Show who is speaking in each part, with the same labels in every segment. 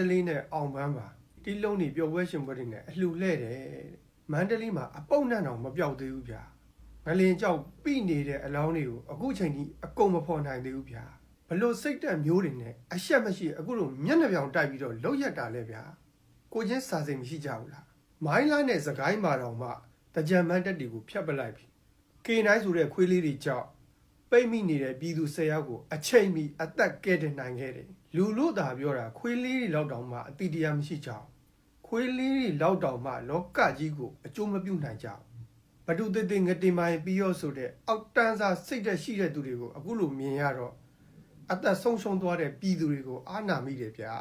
Speaker 1: တလေးနဲ့အောင်ပန်းပါဒီလုံးနေပျော်ပွဲရှင်ပွဲတွေနဲ့အလှလဲ့တယ်တဲ့မန္တလေးမှာအပုတ်နဲ့တော့မပြောက်သေးဘူးဗျာငလင်ကြောက်ပြိနေတဲ့အလောင်းတွေကိုအခုချိန်ကြီးအကုန်မဖော်နိုင်သေးဘူးဗျာဘလို့စိတ်တက်မျိုးတွေနဲ့အရှက်မရှိအခုလိုမျက်နှာပြောင်တိုက်ပြီးတော့လောက်ရက်တာလဲဗျာကိုချင်းစာစိတ်မရှိကြဘူးလားမိုင်းလားနဲ့စကိုင်းမာတော်မှတကြံမန်းတက်တွေကိုဖျက်ပလိုက်ပြီကေနိုင်ဆိုတဲ့ခွေးလေးတွေကြောက်ပိတ်မိနေတဲ့ပြည်သူ၁၀ယောက်ကိုအချိန်မီအသက်ကဲတင်နိုင်ခဲ့တယ် လူလို့သာပြောတာခွေးလေးတွေလောက်တောင်မှအတိတရားမရှိကြဘူးခွေးလေးတွေလောက်တောင်မှလောကကြီးကိုအကျိုးမပြုနိုင်ကြဘူးဘဒုတေတေငတေမိုင်ပြီးရောဆိုတဲ့အောက်တန်းစားစိတ်သက်ရှိတဲ့သူတွေကိုအခုလိုမြင်ရတော့အသက်ဆုံးရှုံးသွားတဲ့ပြည်သူတွေကိုအာနာမိတယ်ဗျာ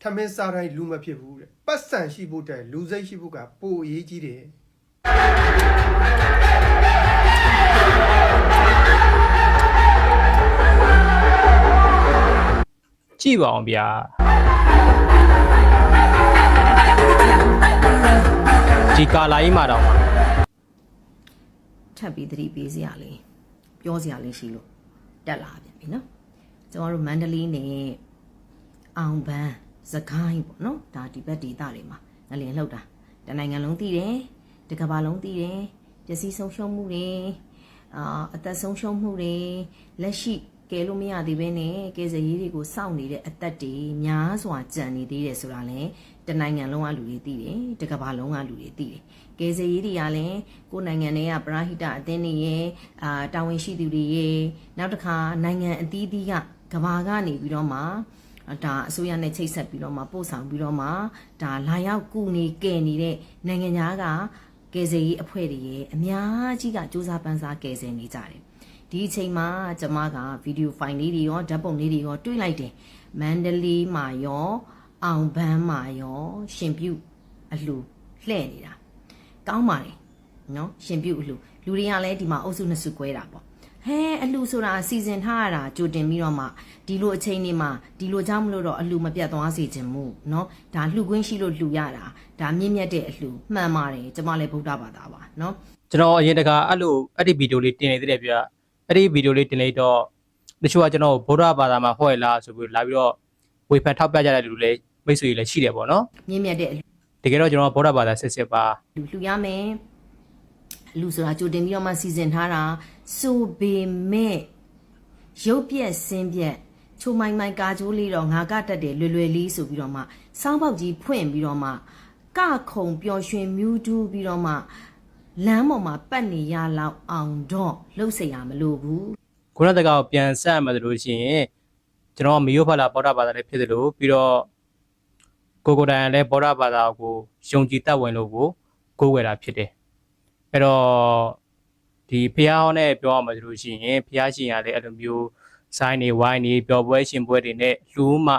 Speaker 1: ထမင်းစားတိုင်းလူမဖြစ်ဘူးတဲ့ပတ်စံရှိဖို့တဲ့လူစိတ်ရှိဖို့ကပိုအရေးကြီးတယ်
Speaker 2: ကြည့်ပါအောင်ဗျာဒီကာလာကြီးမှာတော့မှ
Speaker 3: ထပ်ပြီးသတိပေးစရာလေးပြောစရာလေးရှိလို့တက်လာပြန်ပြီနော်ကျွန်တော်တို့မန္တလေးနဲ့အောင်ပန်းစကိုင်းပေါ့နော်ဒါဒီဘက်ဒေသတွေမှာငလျင်လှုပ်တာတနိုင်ငံလုံးသိတယ်တကဘာလုံးသိတယ်ပျက်စီးဆုံးရှုံးမှုတွေအာအသက်ဆုံးရှုံးမှုတွေလက်ရှိ ကဲလို့မရသေးဘဲနဲ့ကဲစရေးတွေကိုစောင့်နေတဲ့အသက်တွေများစွာကြံနေသေးတယ်ဆိုတာလဲတနိုင်ငံလုံးကလူတွေသိတယ်တကဘာလုံးကလူတွေသိတယ်ကဲစရေးတွေကလည်းကိုယ်နိုင်ငံတွေကပရာဟိတအသင်းတွေရဲ့အာတာဝန်ရှိသူတွေရဲ့နောက်တစ်ခါနိုင်ငံအသီးသီးကကဘာကနေပြီးတော့မှဒါအစိုးရနဲ့ချိတ်ဆက်ပြီးတော့မှပို့ဆောင်ပြီးတော့မှဒါလာရောက်ကူနေကဲနေတဲ့နိုင်ငံသားကကယ်ဆယ်ရေးအဖွဲ့တွေရဲ့အများကြီးကစူးစမ်းပန်းစားကယ်ဆယ်နေကြတယ် ဒီအချိန်မှာကျွန်မကဗီဒီယိုဖိုင်လေးတွေရောဓာတ်ပုံလေးတွေရောတွေ့လိုက်တယ်မန္တလေးမှာရောအောင်ဘန်းမှာရောရှင်ပြုတ်အလှလှဲ့နေတာကောင်းပါတယ်နော်ရှင်ပြုတ်အလှလူတွေကလည်းဒီမှာအုပ်စုနှစ်စု꿰တာပေါ့ဟဲအလှဆိုတာစီစဉ်ထားရတာကြိုတင်ပြီးတော့မှဒီလိုအချိန်လေးမှာဒီလိုကြောင့်မလို့တော့အလှမပြတ်သွားစေချင်မှုเนาะဒါလှခွင်းရှိလို့လှူရတာဒါမြင့်မြတ်တဲ့အလှမှန်ပါတယ်ကျမလည်းဗုဒ္ဓဘာသာပါเนาะ
Speaker 2: ကျွန်တော်အရင်တကအဲ့လိုအဲ့ဒီဗီဒီယိုလေးတင်နေသေးတယ်ဗျာ အဲ့ဒီဗီဒီယိုလေးတင်လိုက်တော့တချို့ကကျွန်တော်ဗုဒ္ဓဘာသာမှာဟောရလားဆိုပြီးလာပြီးတော့ဝေဖန်ထောက်ပြကြတဲ့လူတွေလည်းမိတ်ဆွေတွေလည်းရှိတယ်ပေါ့နော်
Speaker 3: မြင့်မြတ်တဲ့အလှ
Speaker 2: တကယ်တော့ကျွန်တော်ဗုဒ္ဓဘာသာစစ်စစ်ပါ
Speaker 3: လူလှူရမယ်လူဆိုတာကြိုတင်ပြီးတော့မှစီစဉ်ထားတာဆိုပေမဲ့ရုပ်ပြက်ဆင်းပြက်ချိုမိုင်မိုင်ကာကြိုးလေးတော့ငါကတက်တယ်လွယ်လွယ်လေးဆိုပြီးတော့မှစောင်းပေါက်ကြီးဖွင့်ပြီးတော့မှကခုံပျော်ရွှင်မြူးတူးပြီးတော့မှ လမ်းပေါ်မှာပတ်နေရလောက်အောင်တော့လှုပ်เสียရမလို့ဘူး
Speaker 2: ခုနတကောက်ပြန်ဆက်မှဆိုလို့ရှိရင်ကျွန်တော်ကမယိုဖလာဗုဒ္ဓဘာသာလည်းဖြစ်တယ်လို့ပြီးတော့ကိုကိုတိုင်လည်းဗုဒ္ဓဘာသာကိုယုံကြည်တတ်ဝင်လို့ကိုကိုးကွယ်တာဖြစ်တယ်အဲ့တော့ဒီဖះဟောင်းနဲ့ပြောရမှာဆိုလို့ရှိရင်ဖះရှင်ရလည်းအဲ့လိုမျိုးဆိုင်းနေဝိုင်းနေပျော်ပွဲရှင်ပွဲတွေနဲ့လူမှ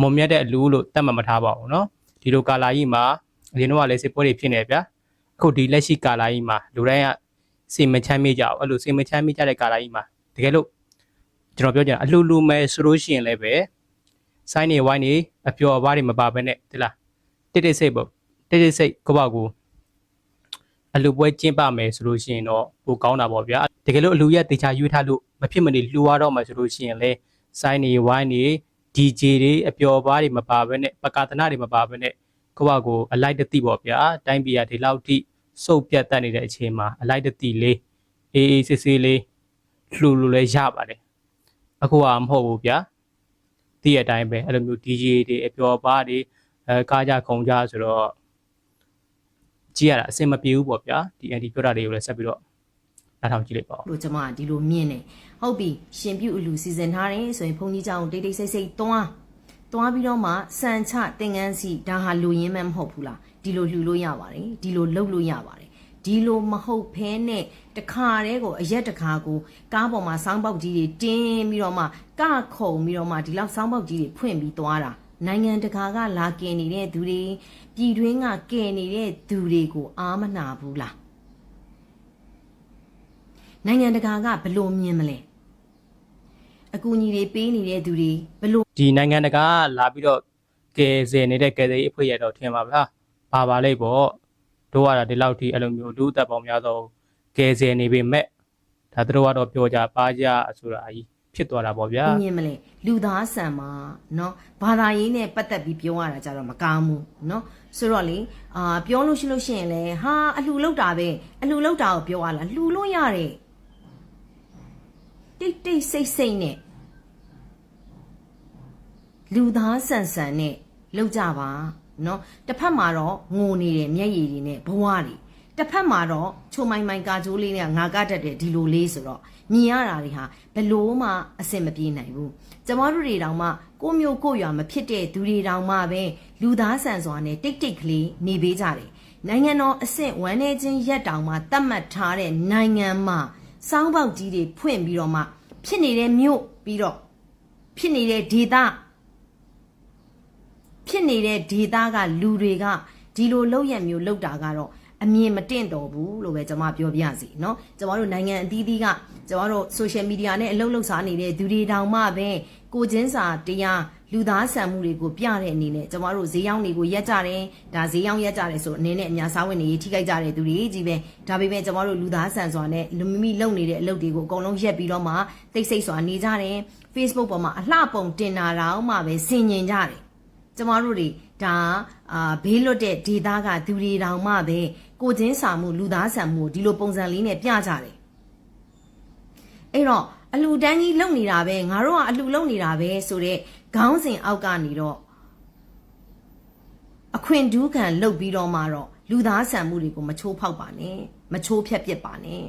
Speaker 2: မုံမြတ်တဲ့အလူလို့တတ်မှတ်မထားပါဘူးเนาะဒီလိုကာလာကြီးမှာအရင်တော့ကလည်းစစ်ပွဲတွေဖြစ်နေဗျာ အခုဒီလက်ရှိကာလာကြီးမှာလူတိုင်းကစိတ်မချမ်းမြေ့ကြအောင်အဲ့လိုစိတ်မချမ်းမြေ့ကြတဲ့ကာလာကြီးမှာတကယ်လို့ကျွန်တော်ပြောချင်တာအလှလူမဲ့ဆိုလို့ရှိရင်လည်းပဲဆိုင်းနေဝိုင်းနေအပျော်အပါးတွေမပါဘဲနဲ့ဒီလားတိတ်တိတ်စိတ်ပေါ့တိတ်တိတ်စိတ်ကိုပေါ့ကိုအလူပွဲကျင်းပမယ်ဆိုလို့ရှိရင်တော့ပိုကောင်းတာပေါ့ဗျာတကယ်လို့အလူရက်တေချာရွေးထားလို့မဖြစ်မနေလှူရတော့မှဆိုလို့ရှိရင်လည်းဆိုင်းနေဝိုင်းနေ DJ တွေအပျော်ပါးတွေမပါဘဲနဲ့ပကာသနာတွေမပါဘဲနဲ့ ကိုပေါ့ကိုအလိုက်တတိပေါ့ဗျာတိုင်းပြည်ကဒီလောက်ထိစုပ်ပြတ်တတ်နေတဲ့အချိန်မှာအလိုက်တတိလေးအေးအေးဆေးဆေးလေးလှူလို့လည်းရပါတယ်အခုကမဟုတ်ဘူးဗျာတည့်ရတိုင်းပဲအဲ့လိုမျိုး DJ တွေအပျော်ပါးတွေအဲကားကြခုံကြဆိုတော့ကြည့်ရတာအဆင်မပြေဘူးပေါ့ဗျာဒီအန်တီပြောတာတွေကိုလည်းဆက်ပြီးတော့နားထောင်ကြည့်လိုက်ပါဦး
Speaker 3: လို့ကျွန်မကဒီလိုမြင်တယ်ဟုတ်ပြီရှင်ပြုတ်အလူစီစဉ်ထားတယ်ဆိုရင်ဘုန်းကြီးเจ้าတိတ်တိတ်ဆိတ်ဆိတ်တွား တွားပြီးတော့မှစံချတင်ငန်းစီဒါဟာလူရင်းမဲ့မဟုတ်ဘူးလားဒီလိုလှူလို့ရပါတယ်ဒီလိုလှုပ်လို့ရပါတယ်ဒီလိုမဟုတ်ဖဲနဲ့တခါတည်းကိုအရက်တခါကိုကားပေါ်မှာစောင်းပေါက်ကြီးတွေတင်းပြီးတော့မှကခုံပြီးတော့မှဒီလောက်စောင်းပေါက်ကြီးတွေဖွင့်ပြီးသွားတာနိုင်ငံတကာကလာကင်နေတဲ့သူတွေပြည်တွင်းကကယ်နေတဲ့သူတွေကိုအားမနာဘူးလားနိုင်ငံတကာကဘလို့မြင်မလဲ အကူအညီတွေပေးနေတဲ့သူတွေဘလို့
Speaker 2: ဒီနိုင်ငံတကာကလာပြီးတော့ကယ်ဆယ်နေတဲ့ကယ်ဆယ်ရေးအဖွဲ့ရတော့ထင်ပါဗျာပါပါလိမ့်ပေါ့တို့ကတော့ဒီလောက်ထိအဲ့လိုမျိုးလူသက်ပေါင်းများသောကယ်ဆယ်နေပေမဲ့ဒါတို့ကတော့ပြောကြပါကြဆိုတာအကြီး ဖြစ်သွားတာပေါ့ဗျာ
Speaker 3: ဘုံမြင်မလဲလူသားဆန်မှာเนาะဘာသာရေးနဲ့ပတ်သက်ပြီးပြောရတာကြတော့မကောင်းဘူးเนาะဆိုတော့လေအာပြောလို့ရှိလို့ရှိရင်လေဟာအလှလောက်တာပဲအလှလောက်တာကိုပြောရလားလှလို့ရတယ် တိတ်တိတ်ဆိတ်ဆိတ်နဲ့လူသားဆန်ဆန်နဲ့လောက်ကြပါเนาะတစ်ဖက်မှာတော့ငိုနေတယ်မျက်ရည်တွေနဲ့ဘဝတွေတစ်ဖက်မှာတော့ချိုမိုင်မိုင်ကာကြိုးလေးနဲ့ငါကတတ်တယ်ဒီလိုလေးဆိုတော့မြင်ရတာတွေဟာဘလို့မှအဆင်မပြေနိုင်ဘူးကျမတို့တွေတောင်မှကိုမျိုးကိုရွာမဖြစ်တဲ့သူတွေတောင်မှပဲလူသားဆန်စွာနဲ့တိတ်တိတ်ကလေးနေပေးကြတယ်နိုင်ငံတော်အဆင့်ဝမ်းနေချင်းရက်တောင်မှတတ်မှတ်ထားတဲ့နိုင်ငံမှာ စောင်းပေါက်ကြီးတွေဖွင့်ပြီးတော့မှဖြစ်နေတဲ့မြို့ပြီးတော့ဖြစ်နေတဲ့ဒေသဖြစ်နေတဲ့ဒေတာကလူတွေကဒီလိုလောက်ရမျိုးလောက်တာကတော့ အမြင်မတင့်တော်ဘူးလို့ပဲကျွန်မပြောပြစီเนาะကျွန်တော်တို့နိုင်ငံအသီးသီးကကျွန်တော်တို့ social media နဲ့အလုပ်လုပ်စားနေတဲ့သူတွေတောင်မှပဲကိုချင်းစာတရားလူသားဆန်မှုတွေကိုပြတဲ့အနေနဲ့ကျွန်တော်တို့ဈေးရောင်းတွေကိုရက်ကြတယ်ဒါဈေးရောင်းရက်ကြတယ်ဆိုအနေနဲ့အများစားဝင်တွေထိခိုက်ကြတဲ့သူတွေကြီးပဲဒါပေမဲ့ကျွန်တော်တို့လူသားဆန်စွာနဲ့လူမိမိလုပ်နေတဲ့အလုပ်တွေကိုအကုန်လုံးရက်ပြီးတော့မှတိတ်ဆိတ်စွာနေကြတယ် Facebook ပေါ်မှာအလှပုံတင်တာတောင်မှပဲဆင်ញင်ကြတယ် ကျမတို့တွေဒါအာဘေးလွတ်တဲ့ဒေသကသူတွေတောင်မှပဲကိုချင်းစာမှုလူသားဆန်မှုဒီလိုပုံစံလေးနဲ့ပြကြတယ်အဲ့တော့အလှတန်းကြီးလုံနေတာပဲငါတို့ကအလှလုံနေတာပဲဆိုတော့ခေါင်းစဉ်အောက်ကနေတော့အခွင့်ဒူးခံလှုပ်ပြီးတော့မှတော့လူသားဆန်မှုတွေကိုမချိုးဖောက်ပါနဲ့မချိုးဖြက်ပစ်ပါနဲ့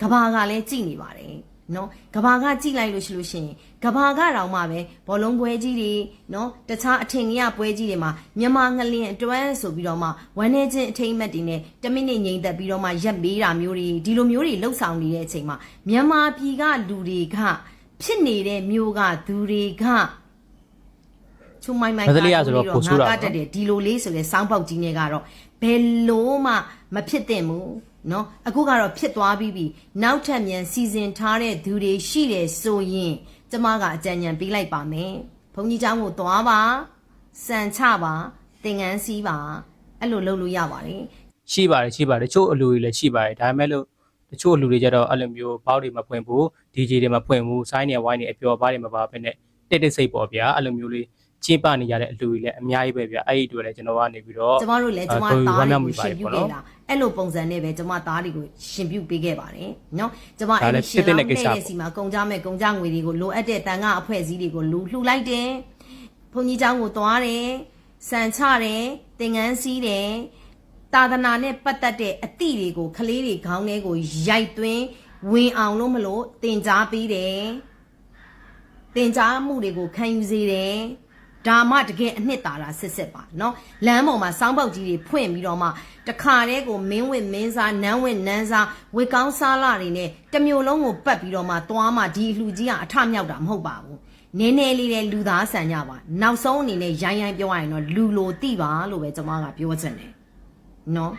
Speaker 3: ကဘာကလည်းကြည်နေပါတယ် နော်ကဘာကကြည်လိုက်လို့ရှိလို့ရှိရင်ကဘာကတောင်မှပဲဘောလုံးပွဲကြီးတွေနော်တခြားအထင်ကြီးပွဲကြီးတွေမှာမြန်မာငလင်အတွန်းဆိုပြီးတော့မှဝမ်းနေချင်းအထိမ့်မက်တွေနဲ့တမိနစ်ငိမ့်သက်ပြီးတော့မှရက်မေးတာမျိုးတွေဒီလိုမျိုးတွေလှုပ်ဆောင်နေတဲ့အချိန်မှာမြန်မာပြည်ကလူတွေကဖြစ်နေတဲ့မျိုးကသူတွေက ချုံမိုင်းမိုင်း
Speaker 2: မသလေးရဆိုတော့ပိုဆိုးတာပေါ့
Speaker 3: ငါကတက်တယ်ဒီလိုလေးဆိုလဲစောင်းပေါက်ကြီးနဲ့ကတော့ဘယ်လို့မှမဖြစ်သင့်ဘူးเนาะအခုကတော့ဖြစ်သွားပြီးပြီနောက်ထပ်မြန်စီစဉ်ထားတဲ့သူတွေရှိတယ်ဆိုရင်ကျမကအကြံဉာဏ်ပေးလိုက်ပါမယ်ဘုန်းကြီးเจ้าကိုသွားပါစံချပါသင်ငန်းစီးပါအဲ့လိုလုပ်လို့ရပါတယ်
Speaker 2: ရှိပါတယ်ရှိပါတယ်တချို့အလူတွေလည်းရှိပါတယ်ဒါပေမဲ့လို့တချို့အလူတွေကြတော့အဲ့လိုမျိုးဘောက်တွေမဖွင့်ဘူး DJ တွေမဖွင့်ဘူးဆိုင်းနေဝိုင်းနေအပျော်ပါးတွေမပါဘဲနဲ့တက်တက်စိတ်ပေါ့ဗျာအဲ့လိုမျိုးလေး ကျင်းပနေကြတဲ့အလူတွေလည်းအများကြီးပဲဗျာအဲ့ဒီအတွက်လည်းကျွန်တော်ကနေပြီးတော့
Speaker 3: ကျမတို့လည်းကျမ
Speaker 2: အာကိုယ်
Speaker 3: သား
Speaker 2: ဝမ်းမြောက်
Speaker 3: တွေ
Speaker 2: မိ
Speaker 3: ကို
Speaker 2: ပါ
Speaker 3: ရှင်
Speaker 2: တယ်
Speaker 3: ပြု
Speaker 2: ပေါ့
Speaker 3: ခဲ့
Speaker 2: နော်
Speaker 3: တာအဲ့လိုပုံစံနဲ့ပဲကျမသားတွေကိုရှင်ပြုပေးခဲ့ပါတယ်เนาะကျမ
Speaker 2: ဒါ
Speaker 3: အဲ့
Speaker 2: လည်း
Speaker 3: ဒီရှင်
Speaker 2: ဖြစ်
Speaker 3: လော
Speaker 2: တဲ့
Speaker 3: င်း
Speaker 2: ကိစ္စ
Speaker 3: တဲ့စီမှာကုန်ကြမဲ့ကုန်ကြငွေတွေကိုလိုအပ်တဲ့တန်ခါအဖွဲ့အစည်းတွေကိုလူလှူလိုက်တယ်ဘုန်းကြီးเจ้าကိုသွားတယ်စံချတယ်သင်ငန်းစီးတယ်သာသနာနဲ့ပတ်သက်တဲ့အသည့်တွေကိုကလေးတွေခေါင်းထဲကိုရိုက်သွင်းဝင်အောင်လို့မလို့တင် जा ပေးတယ် သင်ကြားမှုတွေကိုခံယူစေတယ် ဒါမှတကယ်အနှစ်သာရစစ်စစ်ပါเนาะလမ်းပေါ်မှာစောင်းပေါက်ကြီးတွေဖွင့်ပြီးတော့မှတခါတည်းကိုမင်းဝင့်မင်းစားနန်းဝင့်နန်းစားဝေကောင်းစားလာတွေနဲ့တစ်မျိုးလုံးကိုပတ်ပြီးတော့မှသွားမှဒီအလှကြီးကအထမြောက်တာမဟုတ်ပါဘူးနည်းနည်းလေးတဲ့လူသားဆန်ကြပါနောက်ဆုံးအနေနဲ့ရိုင်းရိုင်းပြောရရင်တော့လူလိုတိပါလို့ပဲကျွန်မကပြောချင်တယ်เนาะ